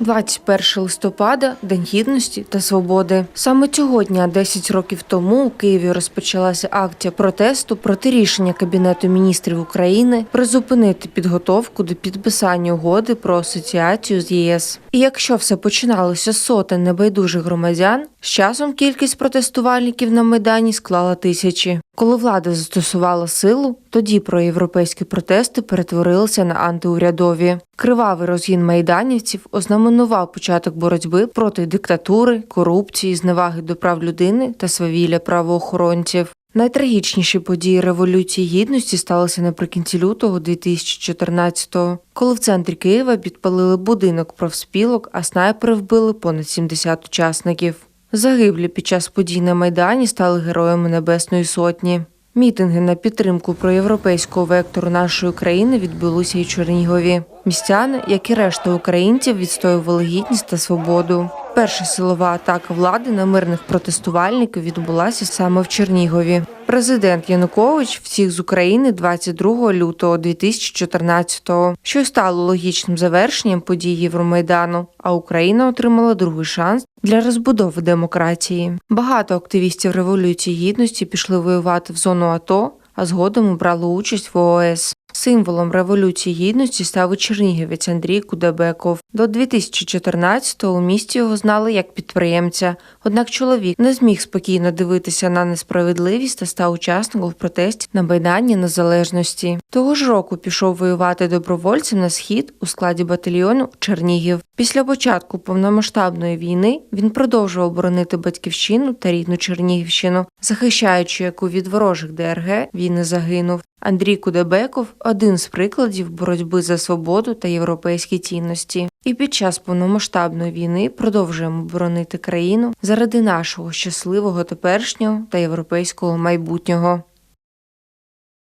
21 листопада День гідності та свободи. Саме цього дня, 10 років тому, у Києві розпочалася акція протесту проти рішення Кабінету міністрів України призупинити підготовку до підписання угоди про асоціацію з ЄС. І якщо все починалося з сотень небайдужих громадян, з часом кількість протестувальників на майдані склала тисячі. Коли влада застосувала силу, тоді проєвропейські протести перетворилися на антиурядові. Кривавий розгін майданівців ознаменував початок боротьби проти диктатури, корупції, зневаги до прав людини та свавілля правоохоронців. Найтрагічніші події Революції Гідності сталися наприкінці лютого 2014-го, коли в центрі Києва підпалили будинок профспілок, а снайпери вбили понад 70 учасників. Загиблі під час подій на Майдані стали героями Небесної Сотні. Мітинги на підтримку проєвропейського вектору нашої країни відбулися і Чернігові. Містяни, як і решта українців, відстоювали гідність та свободу. Перша силова атака влади на мирних протестувальників відбулася саме в Чернігові. Президент Янукович втік з України 22 лютого 2014-го, що стало логічним завершенням подій Євромайдану. А Україна отримала другий шанс для розбудови демократії. Багато активістів революції гідності пішли воювати в зону АТО, а згодом брали участь в ООС. Символом революції гідності став і чернігівець Андрій Кудебеков. До 2014-го у місті його знали як підприємця. Однак чоловік не зміг спокійно дивитися на несправедливість та став учасником в протесті на Майдані Незалежності. Того ж року пішов воювати добровольцем на схід у складі батальйону Чернігів. Після початку повномасштабної війни він продовжував боронити батьківщину та рідну Чернігівщину, захищаючи яку від ворожих ДРГ він не загинув. Андрій Кудебеков один з прикладів боротьби за свободу та європейські цінності. І під час повномасштабної війни продовжуємо боронити країну заради нашого щасливого теперішнього та європейського майбутнього.